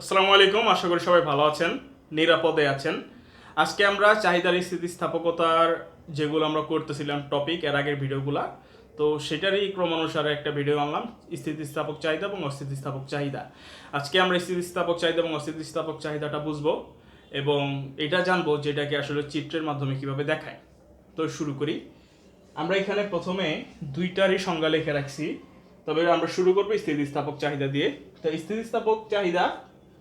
আসসালামু আলাইকুম, আশা করি সবাই ভালো আছেন, নিরাপদে আছেন। আজকে আমরা চাহিদার স্থিতিস্থাপকতার যেগুলো আমরা করতেছিলাম টপিক এর আগের ভিডিওগুলা, তো সেটারই ক্রমানুসারে একটা ভিডিও আনলাম, স্থিতিস্থাপক চাহিদা এবং অস্থিতিস্থাপক চাহিদা। আজকে আমরা স্থিতিস্থাপক চাহিদা এবং অস্থিতিস্থাপক চাহিদাটা বুঝব এবং এটা জানব যেটাকে আসলে চিত্রের মাধ্যমে কীভাবে দেখায়। তো শুরু করি। আমরা এখানে প্রথমে দুইটারই সংজ্ঞা লিখে রাখছি, তবে আমরা শুরু করব স্থিতিস্থাপক চাহিদা দিয়ে। তো স্থিতিস্থাপক চাহিদা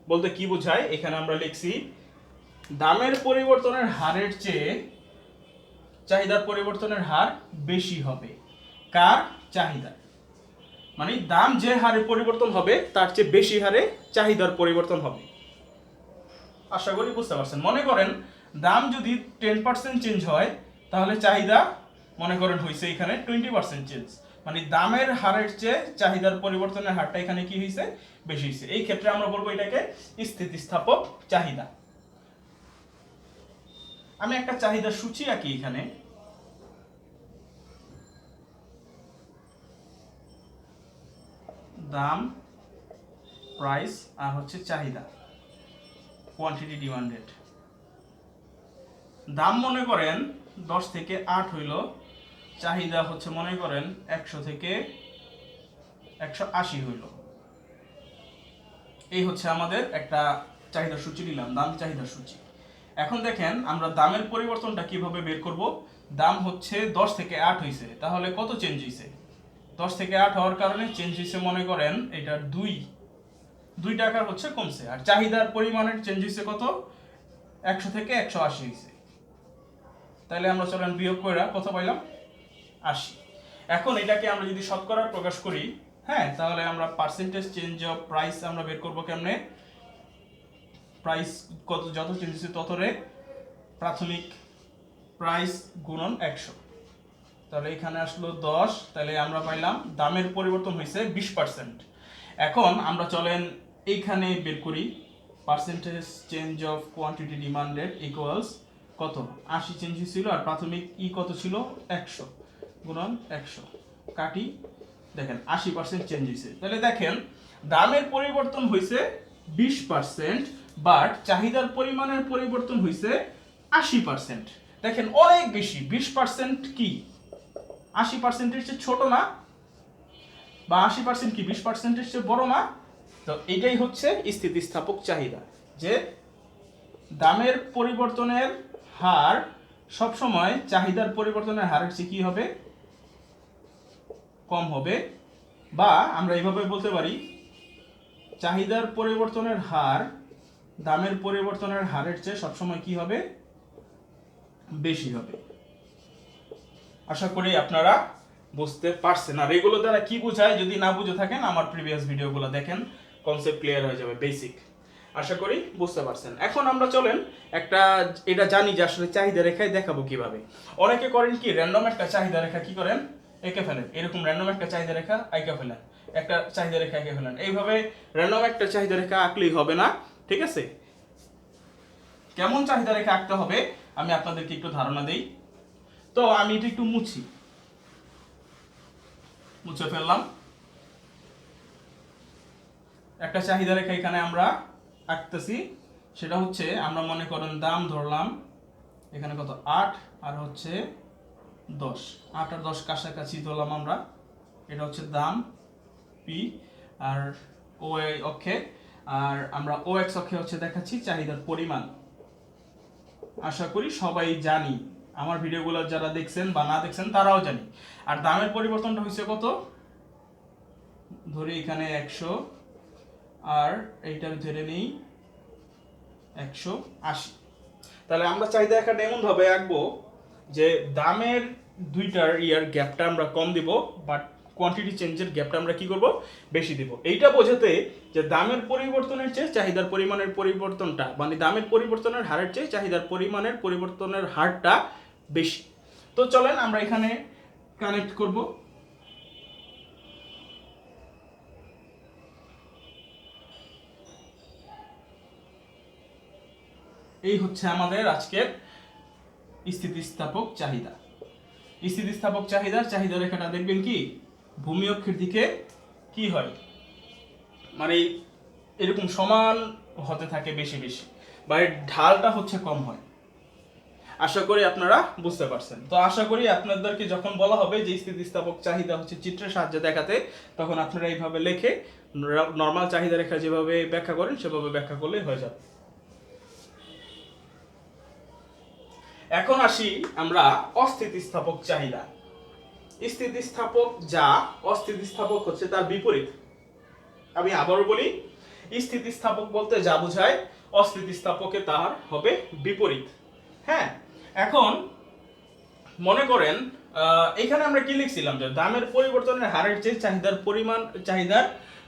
বলতে কি বোঝায়? এখানে আমরা লিখছি, দামের পরিবর্তনের হারের চেয়ে চাহিদার পরিবর্তনের হার বেশি হবে। কার? চাহিদা মানে দাম যে হারে পরিবর্তন হবে, তার চেয়ে বেশি হারে চাহিদার পরিবর্তন হবে। আশা করি বুঝতে পারছেন। মনে করেন, দাম যদি টেন পার্সেন্ট চেঞ্জ হয়, তাহলে চাহিদা, মনে করেন হয়েছে এখানে টোয়েন্টি পার্সেন্ট চেঞ্জ মানে দামের হারের চেয়ে চাহিদার পরিবর্তনের হারটা এখানে কি হয়েছে বেশি হয়েছে এই ক্ষেত্রে আমরা বলব এটাকে স্থিতিস্থাপক চাহিদা। আমি একটা চাহিদা সূচি আঁকি এখানে। দাম প্রাইস আর হচ্ছে চাহিদা। কোয়ান্টিটি ডিমান্ডেড দাম মনে করেন দশ থেকে আট হইল চাহিদা হচ্ছে, মনে করেন, একশো থেকে একশো আশি হইল। এই হচ্ছে আমাদের একটা চাহিদা সূচি নিলাম, দাম চাহিদা সূচি। এখন দেখেন, আমরা দামের পরিবর্তনটা কীভাবে বের করব? দাম হচ্ছে দশ থেকে আট হয়েছে তাহলে কত চেঞ্জ হয়েছে দশ থেকে আট হওয়ার কারণে চেঞ্জ হয়েছে মনে করেন, এটা দুই। দুই টাকার হচ্ছে কমছে, আর চাহিদার পরিমাণের চেঞ্জ হয়েছে কত? একশো থেকে একশো আশি হয়েছে তাহলে আমরা চলেন বিয়োগ করে কত পাইলাম? আশি। এখন এটাকে আমরা যদি শতকরা প্রকাশ করি হ্যাঁ তাহলে আমরা পার্সেন্টেজ চেঞ্জ অফ প্রাইস আমরা বের করব কেমনে? প্রাইস কত, যত চেঞ্জ তত রে প্রাথমিক প্রাইস গুণন একশো। তাহলে এখানে আসলো দশ, তাহলে আমরা পাইলাম দামের পরিবর্তন হয়েছে বিশ পার্সেন্ট এখন আমরা চলেন এইখানে বের করি percentage change of quantity demanded equals কত? আশি চেঞ্জ ছিল আর প্রাথমিক ই কত ছিল? একশো। গুণন একশো। কাটি দেখেন, আশি পার্সেন্ট চেঞ্জ হয়েছে তাহলে দেখেন, দামের পরিবর্তন হয়েছে বিশ পার্সেন্ট বাট চাহিদার পরিমাণের পরিবর্তন হয়েছে আশি পার্সেন্ট দেখেন, অনেক বেশি। বিশ পার্সেন্ট কি? আশি পার্সেন্টের চেয়ে ছোট না? বা আশি পার্সেন্ট কি? বিশ পার্সেন্টের চেয়ে বড় না? তো এটাই হচ্ছে স্থিতিস্থাপক চাহিদা, যে দামের পরিবর্তনের হার সবসময় চাহিদার পরিবর্তনের হারের চেয়ে কি হবে? কম হবে বা আমরা এইভাবে বলতে পারি, চাহিদার পরিবর্তনের হার দামের পরিবর্তনের হারের চেয়ে সবসময় কি হবে? বেশি হবে। আশা করি আপনারা বুঝতে পারছেন। আর এগুলো দ্বারা কি বোঝায় যদি না বুঝে থাকেন, আমার প্রিভিয়াস ভিডিওগুলো দেখেন কনসেপ্ট ক্লিয়ার হয়ে যাবে বেসিক আশা করি বুঝতে পারছেন। এখন আমরা চলেন একটা, এটা জানি যে আসলে চাহিদা রেখায় দেখাবো কীভাবে। অনেকে করেন কি র্যান্ডম একটা চাহিদা রেখা কি করেন? এঁকে ফেলেন। এরকম র্যান্ডম একটা চাহিদা রেখা আঁকে ফেলেন। একটা চাহিদা রেখা এঁকে ফেলেন। এইভাবে র্যান্ডম একটা চাহিদা রেখা আঁকলেই হবে না, ঠিক আছে? কেমন চাহিদা রেখা আঁকতে হবে, আমি আপনাদেরকে একটু ধারণা দেই। তো আমি এটা একটু মুছি। মুছে ফেললাম। একটা চাহিদা রেখা এখানে আমরা আঁকতেছি। সেটা হচ্ছে, আমরা মনে করেন দাম ধরলাম, এখানে কত? আট, আর হচ্ছে দশ। আট আর দশ কাছাকাছি ধরলাম আমরা। এটা হচ্ছে দাম পি আর ও অক্ষে। আর আমরা ও এক্স অক্ষে হচ্ছে দেখাচ্ছি চাহিদার পরিমাণ। আশা করি সবাই জানি। আমার ভিডিওগুলো যারা দেখছেন বা না দেখছেন, তারাও জানি। আর দামের পরিবর্তনটা হয়েছে কত? ধরি এখানে একশো। আর এইটা আমি ধরে নিই একশো আশি। তাহলে আমরা চাহিদা একটা এমন ভাবে আঁকবো। যে দামের দুইটার ইয়ার গ্যাপটা আমরা কম দিব বাট কোয়ান্টিটি চেঞ্জের গ্যাপটা আমরা কি করব? বেশি দিব। এইটা বোঝাতে যে দামের পরিবর্তনের চেয়ে চাহিদার পরিমাণের পরিবর্তনটা মানে দামের পরিবর্তনের হারের চেয়ে চাহিদার পরিমাণের পরিবর্তনের হারটা বেশি। তো চলেন আমরা এখানে কানেক্ট করব। এই হচ্ছে আমাদের আজকের স্থিতিস্থাপক চাহিদা। স্থিতিস্থাপক চাহিদার চাহিদা রেখাটা দেখবেন কি? ভূমি অক্ষের দিকে কি হয়? মানে এরকম সমান হতে থাকে বেশি বেশি, বা এর ঢালটা হচ্ছে কম হয়। আশা করি আপনারা বুঝতে পারছেন। তো আশা করি আপনাদেরকে যখন বলা হবে যে স্থিতিস্থাপক চাহিদা হচ্ছে চিত্রের সাহায্যে দেখাতে, তখন আপনারা এইভাবে লেখে, নর্মাল চাহিদা রেখা যেভাবে ব্যাখ্যা করেন, সেভাবে ব্যাখ্যা করলেই হয়ে যাবে। এখন আসি আমরা অস্থিতিস্থাপক চাহিদা স্থিতিস্থাপক যা, অস্থিতিস্থাপক হচ্ছে তার বিপরীত। আমি আবারও বলি, স্থিতিস্থাপক বলতে যা বোঝায়, অস্থিতিস্থাপকে তার হবে বিপরীত। হ্যাঁ এখন মনে করেন এখানে আমরা কি লিখছিলাম যে দামের পরিবর্তনের হারের চেয়ে চাহিদার পরিমাণ, চাহিদার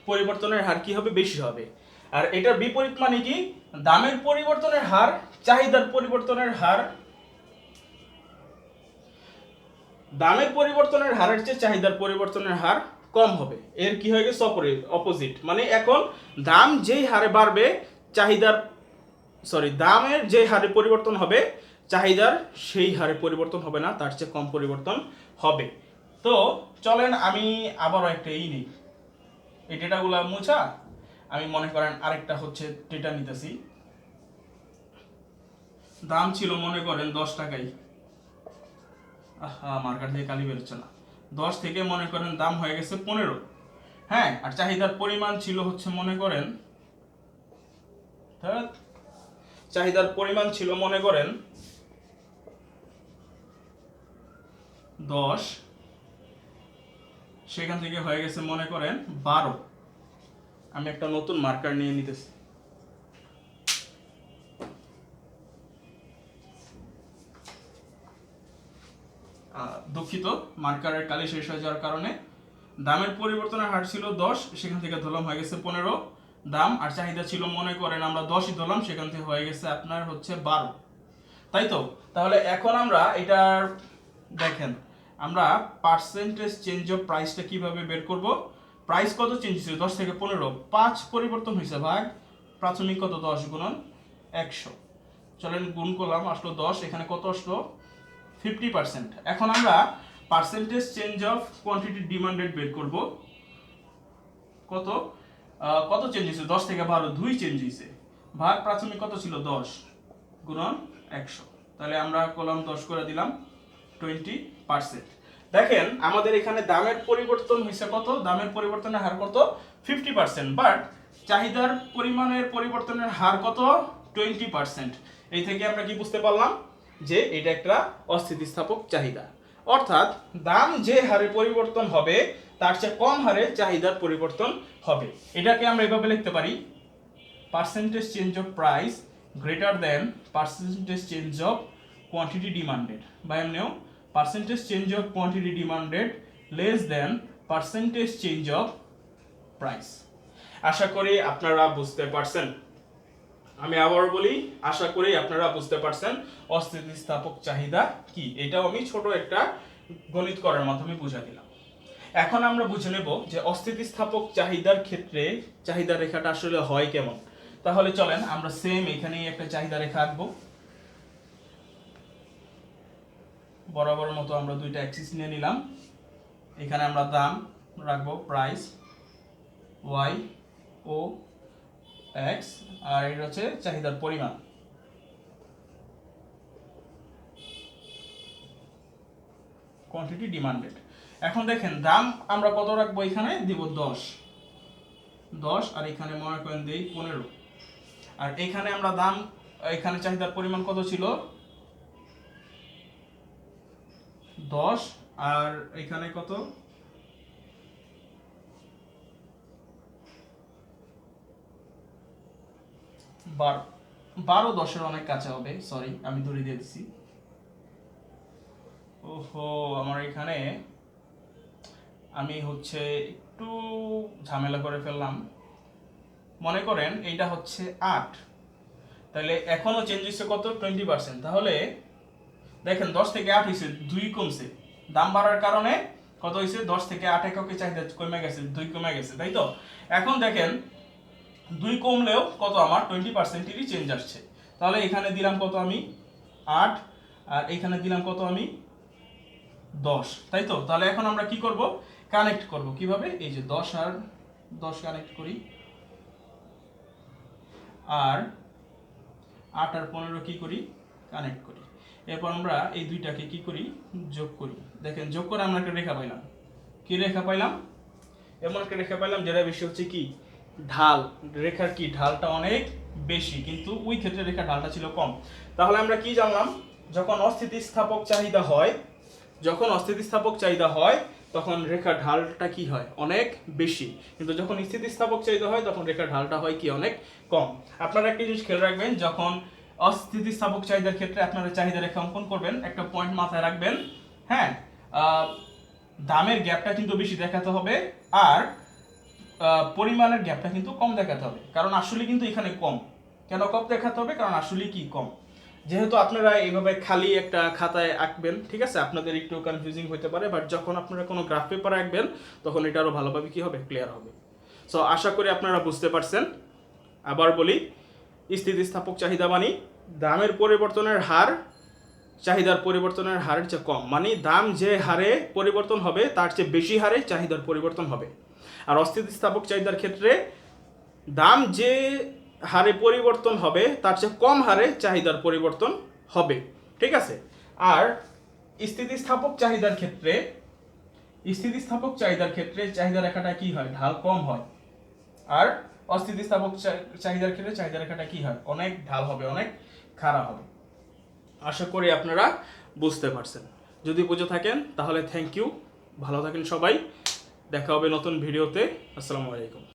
পরিবর্তনের হার কি হবে? বেশি হবে। আর এটার বিপরীত মানে কি? দামের পরিবর্তনের হার, চাহিদার পরিবর্তনের হার দামের পরিবর্তনের হারের চেয়ে চাহিদার পরিবর্তনের হার কম হবে। এর কি হয়ে গেছে? অপোজিট মানে এখন দাম যেই হারে বাড়বে, চাহিদার সরি দামের যে হারে পরিবর্তন হবে, চাহিদার সেই হারে পরিবর্তন হবে না, তার চেয়ে কম পরিবর্তন হবে। তো চলেন আমি আবারও একটা ই নিই। এই ডেটাগুলো মুছা। আমি মনে করেন আরেকটা হচ্ছে ডেটা নিতেছি। দাম ছিল মনে করেন দশ টাকাই। মার্কেট থেকে কালি বেরোচ্ছে না। দশ থেকে মনে করেন দাম হয়ে গেছে পনেরো। হ্যাঁ আর চাহিদার পরিমাণ ছিল হচ্ছে মনে করেন ধ্যাৎ, চাহিদার পরিমাণ ছিল মনে করেন দশ সেখান থেকে হয়ে গেছে মনে করেন বারো। আমি একটা নতুন মার্কার নিয়ে নিতেছি। দুঃখিত, মার্কারের কালি শেষ হয়ে যাওয়ার কারণে। দামের পরিবর্তনের হার ছিল দশ, সেখান থেকে ধরলাম হয়ে গেছে পনেরো। দাম আর চাহিদা ছিল মনে করেন আমরা দশই ধরলাম সেখান থেকে হয়ে গেছে আপনার হচ্ছে বারো। তাই তো? তাহলে এখন আমরা এটার, দেখেন, আমরা পার্সেন্টেজ চেঞ্জ অফ প্রাইসটা কীভাবে বের করব? প্রাইস কত চেঞ্জ হয়েছে? দশ থেকে পনেরো। পাঁচ পরিবর্তন হয়েছে ভাগ প্রাথমিক কত? দশ গুণন একশো। চলেন গুণ করলাম, আসলো দশ, এখানে কত আসলো? ফিফটি পার্সেন্ট এখন আমরা percentage change of quantity demanded বের করব। কত? কত চেঞ্জ হয়েছে? দশ থেকে বারো, দুই চেঞ্জ হয়েছে। ভাগ প্রাথমিক কত ছিল? দশ গুণন একশো। তাহলে আমরা কলম দশ করে দিলাম টোয়েন্টি পার্সেন্ট দেখেন, আমাদের এখানে দামের পরিবর্তন হয়েছে কত? দামের পরিবর্তনের হার কত? ফিফটি পার্সেন্ট বাট চাহিদার পরিমাণের পরিবর্তনের হার কত? টোয়েন্টি পার্সেন্ট এই থেকে আমরা কি বুঝতে পারলাম? যে এটা একটা অস্থিতিস্থাপক চাহিদা। অর্থাৎ দাম যে হারে পরিবর্তন হবে, তার চেয়ে কম হারে চাহিদার পরিবর্তন হবে। এটাকে আমরা এভাবে লিখতে পারি percentage change of price greater than percentage change of quantity demanded বা এমনিও percentage change of quantity demanded less than percentage change of price আশা করি আপনারা বুঝতে পারছেন। আমি আবার বলি, আশা করি আপনারা বুঝতে পারছেন অস্থিতিস্থাপক চাহিদা কি। এটাও আমি ছোট একটা গণিত করার মাধ্যমে বুঝা দিলাম এখন আমরা বুঝে নেব যে অস্থিতিস্থাপক চাহিদার ক্ষেত্রে চাহিদা রেখাটা আসলে হয় কেমন। তাহলে চলেন, আমরা সেম এখানেই একটা চাহিদা রেখা আঁকবো। বরাবর মতো আমরা দুইটা অ্যাক্সিস নিয়ে নিলাম। এখানে আমরা দাম রাখব প্রাইস ওয়াই ও এক্স আর এটা হচ্ছে চাহিদার পরিমাণ। কোয়ান্টিটি ডিমান্ডেড এখন দেখেন, দাম আমরা কত রাখব এখানে? দিব দশ। দশ, আর এখানে মনে করেন দেই পনেরো। আর এখানে আমরা দাম, এখানে চাহিদার পরিমাণ কত ছিল? দশ, আর এখানে কত? বারো বারো দশের অনেক কাছে হবে সরি আমি দূরে দিয়ে দিছি। ওহো, আমার এখানে আমি হচ্ছে একটু ঝামেলা করে ফেললাম। মনে করেন এইটা হচ্ছে আট। তাহলে এখনও চেঞ্জ হচ্ছে কত? টোয়েন্টি পার্সেন্ট তাহলে দেখেন, দশ থেকে আট হয়েছে দুই কমছে। দাম বাড়ার কারণে কত হয়েছে দশ থেকে আট এককে চাহিদা কমে গেছে, দুই কমে গেছে, তাই তো? এখন দেখেন দুই কমলেও কত আমার? টোয়েন্টি পার্সেন্টেরই চেঞ্জ আসছে। তাহলে এখানে দিলাম কত আমি? আট। আর এখানে দিলাম কত আমি? দশ। তাই তো? তাহলে এখন আমরা কি করব? কানেক্ট করব। কীভাবে? এই যে দশ আর দশ কানেক্ট করি। আর আট আর পনেরো কী করি? কানেক্ট করি। এরপর আমরা এই দুইটাকে কি করি? যোগ করি। দেখেন, যোগ করে আমরা একটা রেখা পাইলাম। কি রেখা পাইলাম? এমন একটা রেখা পাইলাম, যেটা বেশি হচ্ছে কি? ঢাল, রেখার কি? ঢালটা অনেক বেশি, কিন্তু ওই ক্ষেত্রে রেখা ঢালটা ছিল কম। তাহলে আমরা কি জানলাম? যখন অস্থিতিস্থাপক চাহিদা হয়, যখন অস্থিতিস্থাপক চাহিদা হয়, তখন রেখার ঢালটা কি হয়? অনেক বেশি। কিন্তু যখন স্থিতিস্থাপক চাহিদা হয়, তখন রেখার ঢালটা হয় কি? অনেক কম। আপনারা একটা জিনিস খেয়াল রাখবেন, যখন অস্থিতিস্থাপক চাহিদার ক্ষেত্রে আপনারা চাহিদা রেখা অঙ্কন করবেন, একটা পয়েন্ট মাথায় রাখবেন হ্যাঁ? দামের গ্যাপটা কিন্তু বেশি দেখাতে হবে, আর পরিমাণের গ্যাপটা কিন্তু কম দেখাতে হবে। কারণ আসলে কিন্তু এখানে কম। কেন কম দেখাতে হবে? কারণ আসলে কি কম? যেহেতু আপনারা এইভাবে খালি একটা খাতায় আঁকবেন, ঠিক আছে? আপনাদের একটু কনফিউজিং হতে পারে বাট যখন আপনারা কোনো গ্রাফ পেপার আঁকবেন, তখন এটা আরও ভালোভাবে কী হবে? ক্লিয়ার হবে। সো আশা করি আপনারা বুঝতে পারছেন। আবার বলি, স্থিতিস্থাপক চাহিদা মানে দামের পরিবর্তনের হার, চাহিদার পরিবর্তনের হারের চেয়ে কম। মানে দাম যে হারে পরিবর্তন হবে, তার চেয়ে বেশি হারে চাহিদার পরিবর্তন হবে। আর অস্থিতিস্থাপক চাহিদার ক্ষেত্রে দাম যে হারে পরিবর্তন হবে, তার চেয়ে কম হারে চাহিদার পরিবর্তন হবে। ঠিক আছে? আর স্থিতিস্থাপক চাহিদার ক্ষেত্রে, স্থিতিস্থাপক চাহিদার ক্ষেত্রে চাহিদা রেখাটা কি হয়? ঢাল কম হয়। আর অস্থিতিস্থাপক চাহিদার ক্ষেত্রে চাহিদা রেখাটা কি হয়? অনেক ঢাল হবে, অনেক খারাপ হবে। আশা করি আপনারা বুঝতে পারছেন। যদি বুঝে থাকেন, তাহলে থ্যাংক ইউ ভালো থাকেন সবাই। দেখা হবে নতুন ভিডিওতে। আসসালামু আলাইকুম।